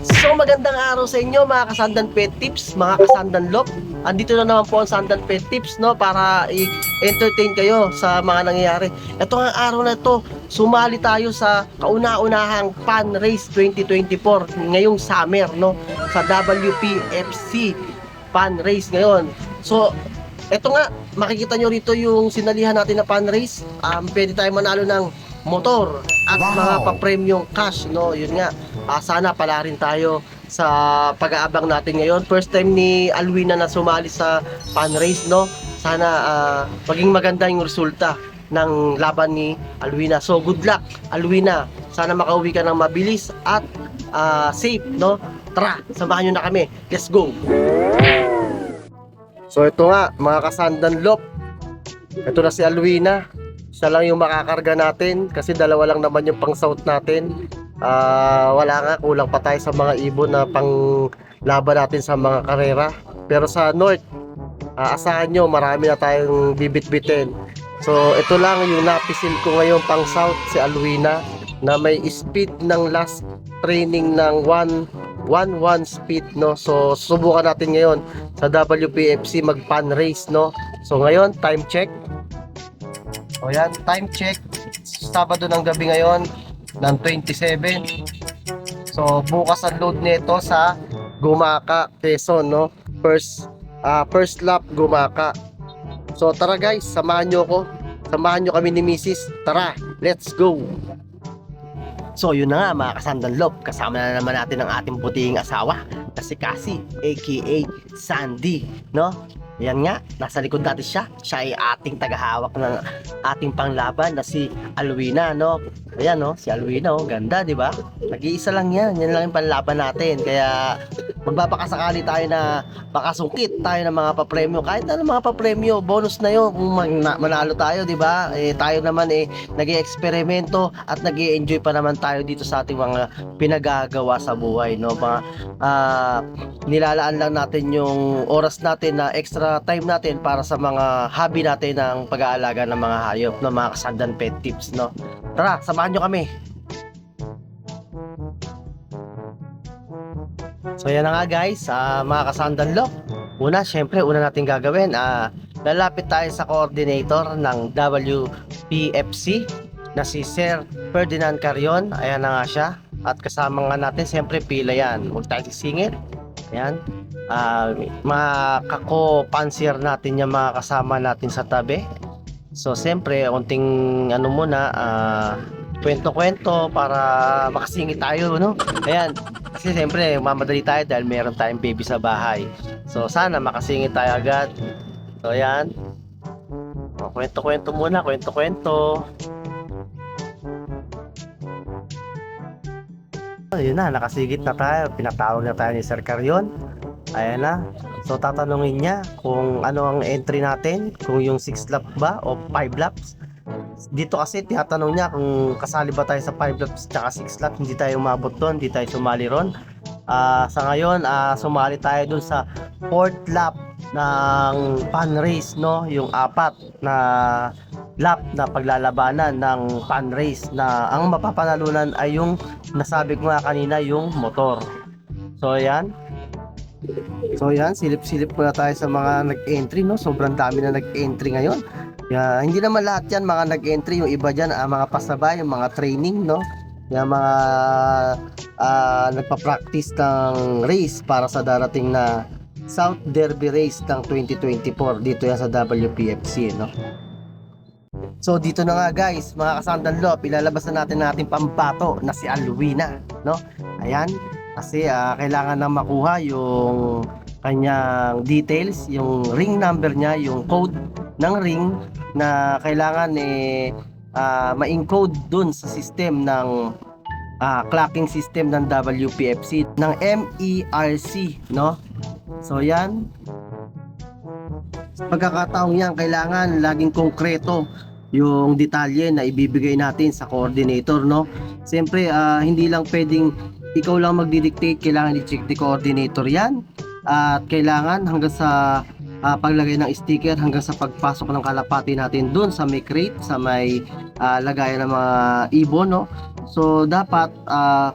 So magandang araw sa inyo mga kasandan pet tips, mga kasandan lop. Andito na naman po ang sandan pet tips no para i-entertain kayo sa mga nangyayari. Ito ang araw na ito, sumali tayo sa kauna-unahang Pan Race 2024 ngayong summer no sa WPFC Pan Race ngayon. So ito nga, makikita nyo rito yung sinalihan natin na Pan Race. Um, pwede tayo manalo ng motor at Wow. mga pa-premium cash no yun nga Ah, sana pala rin tayo sa pag-aabang natin ngayon. First time ni Alwina na sumali sa fan race, no? Sana ah, maging maganda yung resulta ng laban ni Alwina. So, good luck, Alwina. Sana makauwi ka ng mabilis at ah, safe, no? Tara, samahan nyo na kami. Let's go! So, ito nga, mga kasandan lop. Ito na si Alwina. Siya lang yung makakarga natin kasi dalawa lang naman yung pang south natin. Ah, wala nga, kulang pa tayo sa mga ibon na pang laban natin sa mga karera. Pero sa North, ah, asahan nyo, marami na tayong bibit-bitin. So, ito lang yung napisil ko ngayon pang South, si Alwina, na may speed ng last training ng 1-1 speed, no? So, subukan natin ngayon sa WPFC mag-pan race, no? So, ngayon, time check. O yan, time check. Sabado ng gabi ngayon, ng 27. So bukas ang load nito sa Gumaka, Quezon, no? First ah, first lap Gumaka. So tara guys, samahan nyo ako. Samahan nyo kami ni Mrs. Tara, let's go. So yun na nga mga kasandan lop, kasama na naman natin ang ating puting asawa na si Cassie aka Sandy, no? Yan nga, nasa likod natin siya. Siya ay ating tagahawak ng ating panglaban na si Alwina, no? Ayan, no? Si Alwina, oh, ganda, di ba? Nag-iisa lang yan. Yan lang yung panlaban natin. Kaya magbabakasakali tayo na makasungkit tayo ng mga papremyo. Kahit ano mga papremyo, bonus na yun kung man- na- manalo tayo, di ba? Eh, tayo naman eh, nag eksperimento at nag enjoy pa naman tayo dito sa ating mga pinagagawa sa buhay, no? Mga ah, nilalaan lang natin yung oras natin na extra time natin para sa mga hobby natin ng pag-aalaga ng mga hayop, no? Mga kasandan pet tips, no? Tara, samahan nyo kami. So yan na nga guys, ah, mga kasandan lo. Una, syempre, una natin gagawin, ah, lalapit tayo sa coordinator ng WPFC na si Sir Ferdinand Carion. Ayan na nga siya. At kasama nga natin, syempre, pila yan. Huwag tayo sisingit. Ayan. Ah, mga kako-pansier natin yung mga kasama natin sa tabi. So, siyempre, unting ano muna, ah, kwento-kwento para makasingit tayo, no? Ayan. Kasi siyempre, mamadali tayo dahil meron tayong baby sa bahay. So, sana makasingit tayo agad. So, ayan. Kwento-kwento muna, kwento-kwento. Ayun na, nakasigit na tayo. Pinatawag na tayo ni Sir Carion. Ayan na. So, tatanungin niya kung ano ang entry natin. Kung yung 6 lap ba o 5 laps. Dito kasi tinatanong niya kung kasali ba tayo sa 5 laps tsaka 6 laps. Hindi tayo umabot doon. Hindi tayo sumali ron. Ah, sa ngayon, ah, sumali tayo doon sa 4th lap ng fan race, no? Yung apat na lap na paglalabanan ng fan race na ang mapapanalunan ay yung nasabi ko nga kanina yung motor. So ayan. So ayan, silip-silip muna tayo sa mga nag-entry no. Sobrang dami na nag-entry ngayon. Kaya hindi naman lahat yan mga nag-entry, yung iba diyan ah, mga pasabay, yung mga training no. Yung mga ah, nagpa-practice ng race para sa darating na South Derby Race ng 2024 dito yan sa WPFC no. So dito na nga guys, mga kasandan lop, ilalabas na natin natin pambato na si Alwina, no? Ayan, kasi ah, kailangan na makuha yung kanyang details, yung ring number niya, yung code ng ring na kailangan eh ah, ma-encode dun sa system ng ah, clocking system ng WPFC ng MERC, no? So yan. Pagkakataong yan, kailangan laging konkreto yung detalye na ibibigay natin sa coordinator, no? Siyempre, ah, hindi lang pwedeng ikaw lang magdidictate, kailangan i-check ni coordinator yan. At kailangan hanggang sa ah, paglagay ng sticker hanggang sa pagpasok ng kalapati natin dun sa may crate, sa may ah, lagayan ng mga ibon, no? So, dapat ah,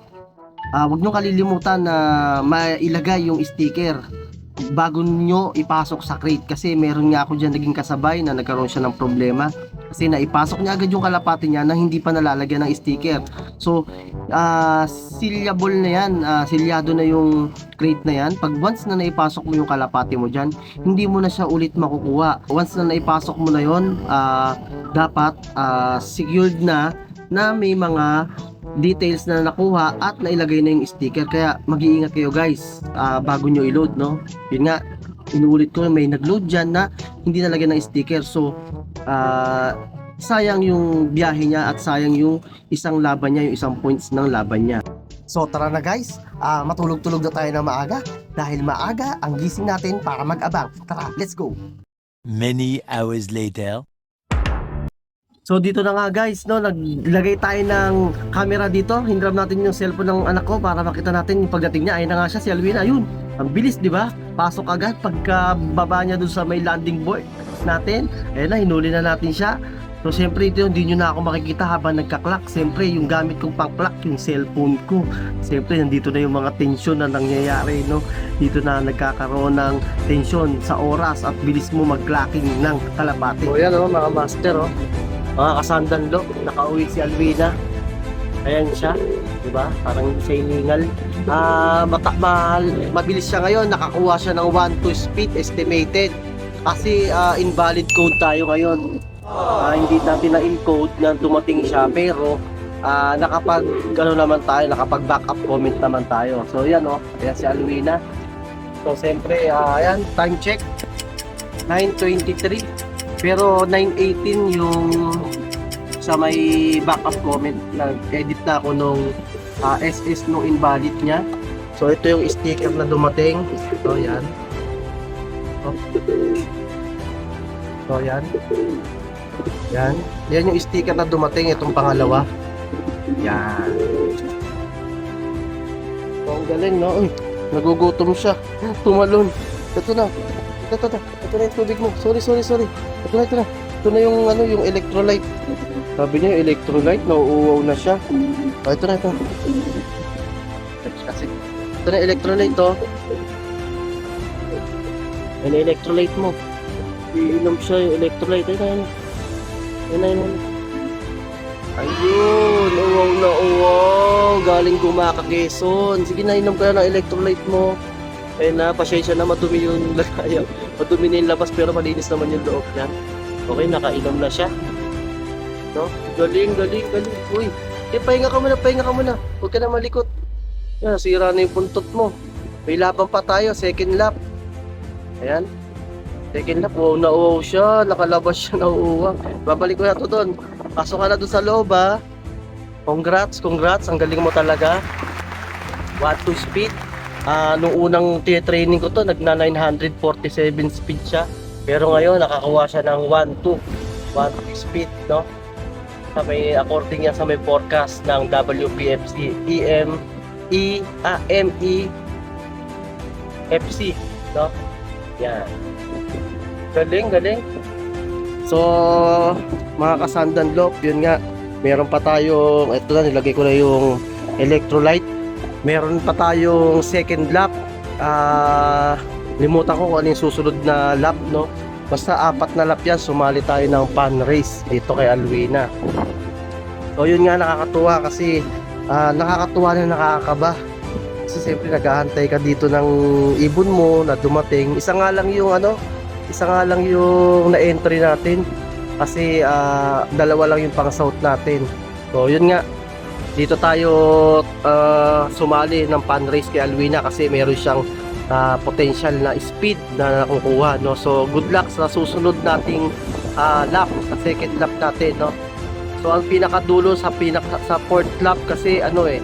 ah, wag nyo kalilimutan na mailagay yung sticker bago nyo ipasok sa crate kasi meron nga ako dyan naging kasabay na nagkaroon siya ng problema kasi naipasok niya agad yung kalapati niya na hindi pa nalalagyan ng sticker. So ah sealable na yan. Ah, silyado na yung crate na yan. Pag once na naipasok mo yung kalapati mo dyan hindi mo na siya ulit makukuha. Once na naipasok mo na yon ah, dapat ah, secured na na may mga details na nakuha at nailagay na yung sticker. Kaya mag-iingat kayo guys. Ah, bago nyo i-load no? Yun nga inuulit ko may nag-load dyan na hindi nalagyan ng sticker so ah, sayang yung biyahe niya at sayang yung isang laban niya yung isang points ng laban niya so tara na guys ah, matulog-tulog na tayo ng maaga dahil maaga ang gising natin para mag-abang tara let's go Many hours later. So dito na nga guys, no, naglagay tayo ng camera dito. Hinram natin yung cellphone ng anak ko para makita natin yung pagdating niya. Ayun na nga siya si Alwin. Ayun, ang bilis, di ba? Pasok agad pagka baba niya dun sa may landing board natin. Ayun na, hinuli na natin siya. So siyempre ito hindi nyo na ako makikita habang nagka-clock. Siyempre yung gamit kong pang-clock, yung cellphone ko. Siyempre nandito na yung mga tensyon na nangyayari, no? Dito na nagkakaroon ng tensyon sa oras at bilis mo mag-clocking ng kalapati. So yan oh, mga master oh mga kasandanlo, nakauwi si Alvina. Ayan siya, di ba? Parang hindi siya. Ah, mata, ma, mabilis siya ngayon, nakakuha siya ng 1-2 speed estimated. Kasi ah, invalid code tayo ngayon. Ah, hindi natin na-encode na dumating siya, pero ah, nakapag, ano naman tayo, nakapag backup comment naman tayo. So yan oh, ayan si Alvina. So siyempre, ah, ayan, time check. 9.23 pero 9.18 yung sa may backup comment. Nag-edit na ako nung ah, SS nung invalid niya. So ito yung sticker na dumating. So yan. So yan. Yan. Yan yung sticker na dumating itong pangalawa. Yan. So, ang galing no? Uy, nagugutom siya. Tumalon. Ito na. Ito, ito, ito, ito na yung tubig mo. Sorry sorry sorry. Ito na, ito na. Ito na yung ano, yung electrolyte. Sabi niya, electrolyte, nauuwaw na siya. Oh, ito na, ito. Kasi, ito na electrolyte, to. Yan electrolyte mo. Iinom siya yung electrolyte. Ayun na, ayun. Ayun na, ayun. Ayun, uwaw na uwaw. Galing Gumaka, Quezon. Sige na, inom ka na ng electrolyte mo. Ayun na, pasensya na madumi yung lagayan. Madumi na yung labas pero malinis naman yung loob niya. Okay, nakainom na siya. No? Galing, galing, galing. Uy, eh, pahinga ka muna, pahinga ka muna. Huwag ka na malikot. Yan, sira na yung puntot mo. May laban pa tayo, second lap. Ayan. Second lap, wow na siya. Nakalabas siya na uuwang. Babalik ko na to doon. Pasok ka na doon sa loob ha. Congrats, congrats. Ang galing mo talaga. What to speed. Ah, nung unang training ko to, nagna 947 speed siya. Pero ngayon nakakawa siya ng 1-2 1 speed, no? Sa may according yan sa may forecast ng WPFC EM E ah, ME FC, no? Yan. Galing, galing. So, mga kasandan lop, yun nga, meron pa tayong, ito na, nilagay ko na yung electrolyte meron pa tayong second lap ah limutan ko kung ano yung susunod na lap no basta apat na lap yan sumali tayo ng pan race dito kay Alwina. So yun nga nakakatuwa kasi ah, nakakatuwa na nakakaba. Kasi siyempre naghahantay ka dito ng ibon mo na dumating. Isa nga lang yung ano isa nga lang yung na-entry natin. Kasi ah, dalawa lang yung pang south natin. So yun nga dito tayo uh, sumali ng pan race kay Alwina kasi meron siyang uh, potential na speed na nakukuha no? So good luck sa susunod nating uh, lap sa second lap natin no? So ang pinakadulo sa pinaka sa fourth lap kasi ano eh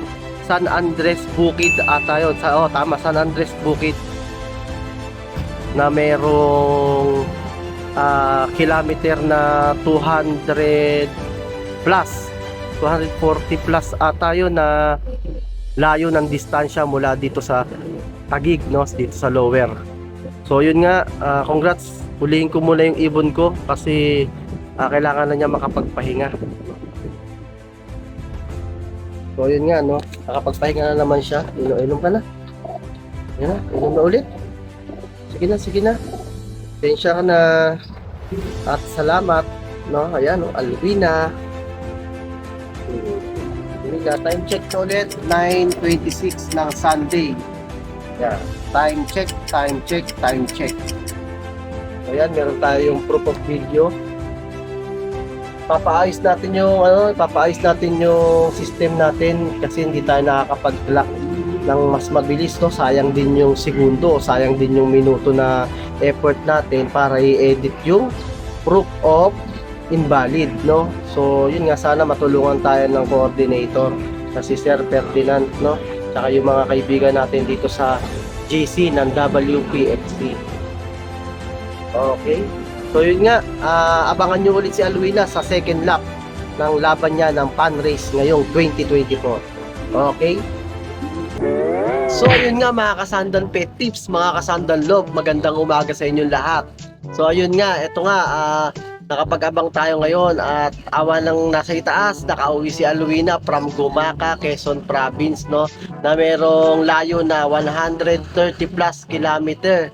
San Andres Bukid ata yun. Sa oh tama San Andres Bukid. Na merong uh, kilometer na 200 plus 240 plus ata yun na layo ng distansya mula dito sa Tagig no dito sa lower so yun nga ah, congrats hulihin ko muna yung ibon ko kasi ah, kailangan na niya makapagpahinga So yun nga no, nakapagpahinga na naman siya. Inom-inom ka na. Yan na, inom na ulit. Sige na, sige na. Tensya ka na. At salamat. No, ayan no, Alvina. Alvina, time check ulit. 9.26 ng Sunday. Yan. Time check, time check, time check. So yan, meron tayong proof of video. Papaayos natin yung ano, papaayos natin yung system natin kasi hindi tayo nakakapag-clock ng mas mabilis no. Sayang din yung segundo, sayang din yung minuto na effort natin para i-edit yung proof of invalid no. So yun nga sana matulungan tayo ng coordinator na si Sir Ferdinand no. Tsaka yung mga kaibigan natin dito sa GC ng WPFC. Okay. So yun nga, ah, abangan nyo ulit si Alwina sa second lap ng laban niya ng Pan Race ngayong 2024. Okay? So ayun nga mga kasandan pet tips, mga kasandan love, magandang umaga sa inyong lahat. So ayun nga, eto nga, ah, nakapag-abang tayo ngayon at awa ng nasa itaas, nakauwi si Alwina from Gumaca, Quezon Province, no? Na merong layo na 130 plus kilometer,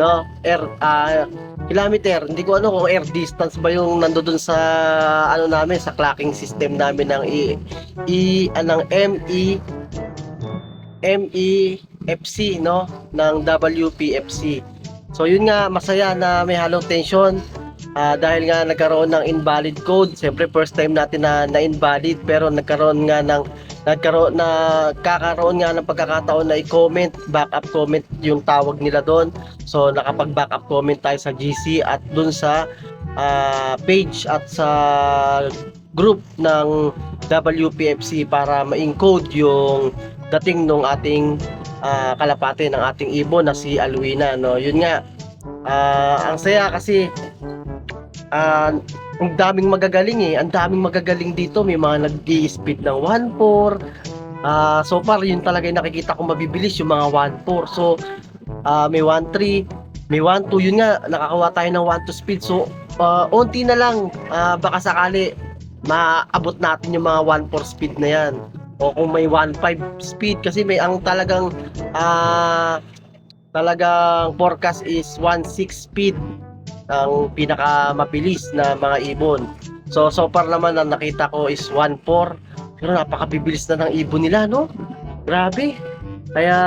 no? Air, ah, kilometer. Hindi ko ano kung air distance ba yung nandoon sa ano namin sa clocking system namin ng E E anong ME MEFC no ng WPFC. So yun nga masaya na may halong tension Ah, dahil nga nagkaroon ng invalid code. Siyempre first time natin na na-invalid pero nagkaroon nga ng nagkaroon na kakaroon nga ng pagkakataon na i-comment, backup comment yung tawag nila doon. So nakapag-backup comment tayo sa GC at dun sa ah, page at sa group ng WPFC para ma-encode yung dating nung ating ah, kalapate ng ating ibon na si Alwina no. Yun nga ah, ang saya kasi ah, ang daming magagaling eh. Ang daming magagaling dito. May mga nag speed ng 1.4. Ah, so far, yun talaga yung nakikita ko mabibilis yung mga 1.4. So, ah, may 1.3, may 1.2. Yun nga, nakakawa tayo ng 1.2 speed. So, ah, onti na lang. Ah, baka sakali, maabot natin yung mga 1.4 speed na yan. O kung may 1.5 speed. Kasi may ang talagang ah, talagang forecast is 1.6 speed ang pinaka mabilis na mga ibon. So so far naman ang nakita ko is 1.4 pero napakabibilis na ng ibon nila no. Grabe. Kaya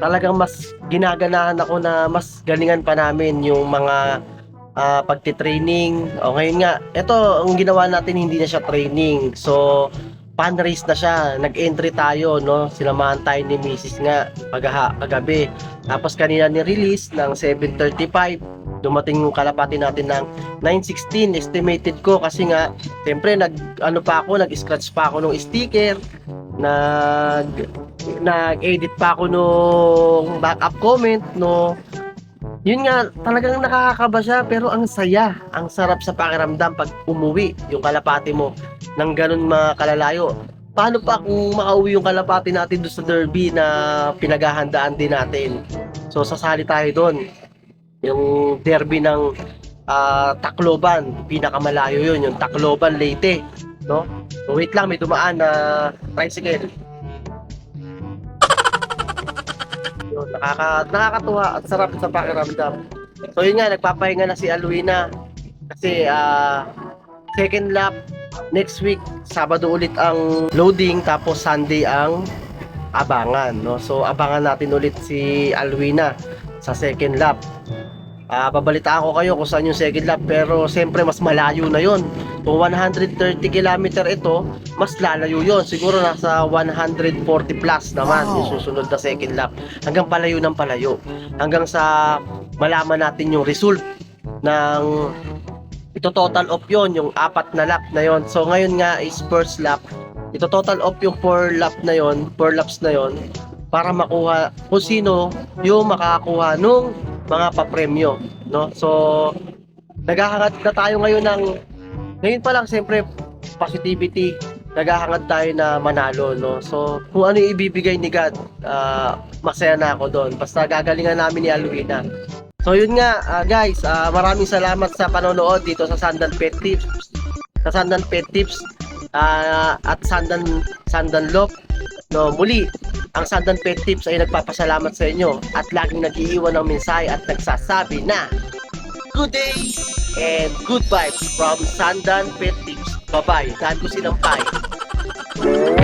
talagang mas ginaganahan ako na mas galingan pa namin yung mga ah, pagtitraining. O ngayon nga, ito ang ginawa natin hindi na siya training. So pan race na siya. Nag-entry tayo, no? Sinamahan tayo ni Mrs. nga pagha kagabi. Tapos kanina ni-release ng 7.35 dumating yung kalapati natin ng 916 estimated ko. Kasi nga siyempre nag ano pa ako nag scratch pa ako ng sticker. Nag nag-edit pa ako nung backup comment no? Yun nga talagang nakakakaba siya pero ang saya ang sarap sa pakiramdam pag umuwi yung kalapati mo ng ganun mga kalalayo. Paano pa kung makauwi yung kalapati natin doon sa derby na pinaghahandaan din natin? So sasali tayo doon yung derby ng ah, Tacloban, pinakamalayo yun, yung Tacloban Leyte, no? So wait lang, may dumaan na tricycle. Yun, nakaka, nakakatuwa at sarap sa pakiramdam. So yun nga, nagpapahinga na si Alwina kasi ah, second lap next week, Sabado ulit ang loading tapos Sunday ang abangan, no? So abangan natin ulit si Alwina sa second lap. Ah, babalitaan ko kayo kung saan yung second lap pero siyempre mas malayo na yon. Kung 130 km ito, mas lalayo yon. Siguro nasa 140 plus naman yung susunod na second lap. Hanggang palayo ng palayo. Hanggang sa malaman natin yung result ng ito total off yon yung apat na lap na yon. So ngayon nga is first lap. Ito total off yung 4 lap na yon, 4 laps na yon para makuha kung sino yung makakakuha nung mga papremyo, no? So, naghahangad na tayo ngayon ng ngayon pa lang siyempre positivity naghahangad tayo na manalo no so kung ano yung ibibigay ni God ah, masaya na ako doon basta gagalingan namin ni Alwina so yun nga ah, guys ah, maraming salamat sa panonood dito sa Sandan Pet Tips sa Sandan Pet Tips ah, at Sandan Sandan Lop. No, muli, ang Sandan Pet Tips ay nagpapasalamat sa inyo at laging nag-iiwan ng mensahe at nagsasabi na Good day and good vibes from Sandan Pet Tips. Bye-bye. Dahil ko silang pie.